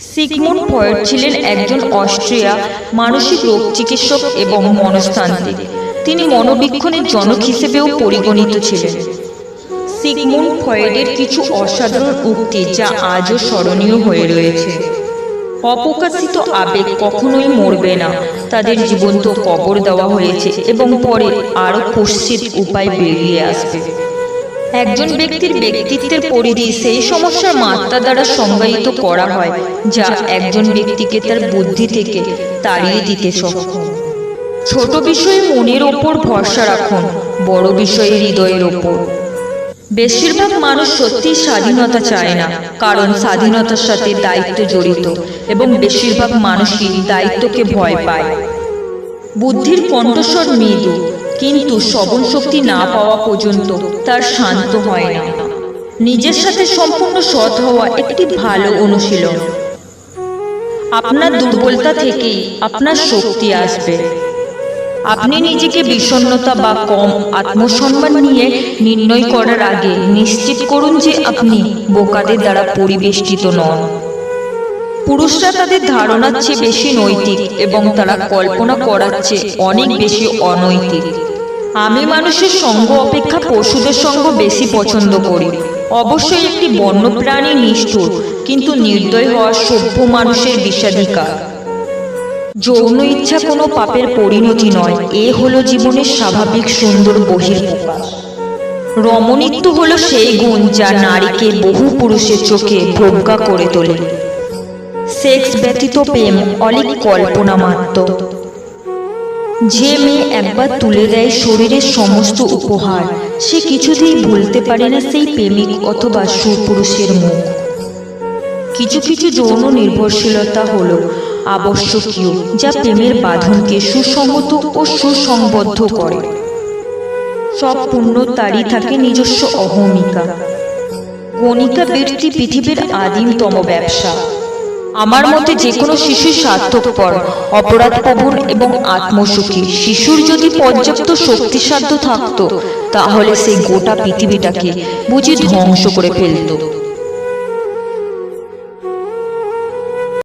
Sigmund ফয়েড ছিলেন একজন Austria মানসিক রোগ চিকিৎসক এবং মনস্তান্ত্রিক। তিনি মনোবীক্ষণের জনক হিসেবেও পরিগণিত ছিলেন। সিগমুন্ড ফয়েডের কিছু অসাধারণ উক্তি যা আজও স্মরণীয় হয়ে রয়েছে। অপ্রকাশিত আবেগ কখনোই মরবে না। তাদের জীবন্ত কবর দেওয়া হয়েছে এবং পরে আরও কুৎসিত উপায় বেরিয়ে আসবে। একজন ব্যক্তির ব্যক্তিত্বের পরিধি সেই সমস্যার মাত্রা দ্বারা সংজ্ঞায়িত করা হয় যা একজন ব্যক্তিকে তার বুদ্ধি থেকে তাড়িয়ে দিতে সক্ষম। ছোট বিষয়ে মনের ওপর ভরসা রাখুন বড় বিষয়ে হৃদয়ের ওপর। বেশিরভাগ মানুষ সত্যি স্বাধীনতা চায় না কারণ স্বাধীনতার সাথে দায়িত্ব জড়িত এবং বেশিরভাগ মানুষই দায়িত্বকে ভয় পায়। বুদ্ধির কণ্ঠস্বর মৃদু কিন্তু শ্রবণ শক্তি না পাওয়া পর্যন্ত তার শান্ত হয় না। নিজের সাথে সম্পূর্ণ সৎ হওয়া একটি ভালো অনুশীলন। আপনার দুর্বলতা থেকেই আপনার শক্তি আসবে। আপনি নিজেকে বিষণ্ণতা বা কম আত্মসম্মান নিয়ে নির্ণয় করার আগে নিশ্চিত করুন যে আপনি বোকাদের দ্বারা পরিবেষ্টিত নন। পুরুষরা তাদের ধারণার চেয়ে বেশি নৈতিক এবং তারা কল্পনা করার চেয়ে অনেক বেশি অনৈতিক। আমি মানুষের সঙ্গ অপেক্ষা পশুদের সঙ্গ বেশি পছন্দ করি। অবশ্যই একটি বন্যপ্রাণী নিষ্ঠুর কিন্তু নির্দয় হওয়া সভ্য মানুষের বিষাধিকার যৌন ইচ্ছা কোনো পাপের পরিণতি নয়। এ হলো জীবনের স্বাভাবিক সুন্দর বহির্প্রকাশ। রমণীত্ব হলো সেই গুণ যা নারীকে বহু পুরুষের চোখে প্রজ্ঞা করে তোলে। সেক্স ব্যতীত প্রেম অলিক কল্পনা মাত্র যে মেয়ে একবার তুলে দেয় শরীরের সমস্ত উপহার, সে কিছুতেই ভুলতে পারে না সেই প্রেমিক অথবা সুপুরুষের মুখ। কিছু কিছু যৌন নির্ভরশীলতা হল আবশ্যকীয়, যা প্রেমের বাঁধনকে সুসংহত ও সুসংবদ্ধ করে। সব পূর্ণ তারই থাকে নিজস্ব অহমিকা গণিকা বৃত্তি পৃথিবীর আদিমতম ব্যবসা। আমার মতে যে কোনো শিশু স্বার্থপর, অপরাধপ্রবণ এবং আত্মসুখী। শিশুর যদি পর্যাপ্ত শক্তিসাধ্য থাকতো, তাহলে সেই গোটা পৃথিবীটাকে বুঝি ধ্বংস করে ফেলতো।